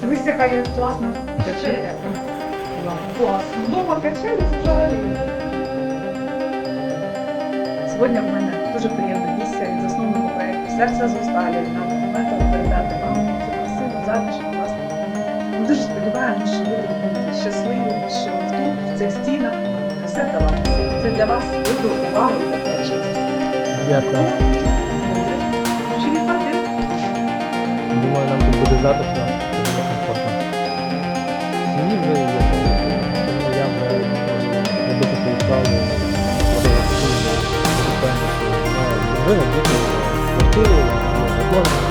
Дивись, яка є класна качеля. Клас. Вдома качелі взагалі. Сьогодні в мене дуже приємна місія від засновного проєкту «Серце Зосталі» на документах передати вам цю красиву затишну власну. Ми дуже сподіваємося, що ви будете щасливі, що тут, в цих стінах, все для вас. Це для вас вибір, увагу і заперечення. Дякую. Чи? Думаю, нам тут буде затишно, вже є, я вже не докупив правду, що вона дружина, діти, квартиру, можна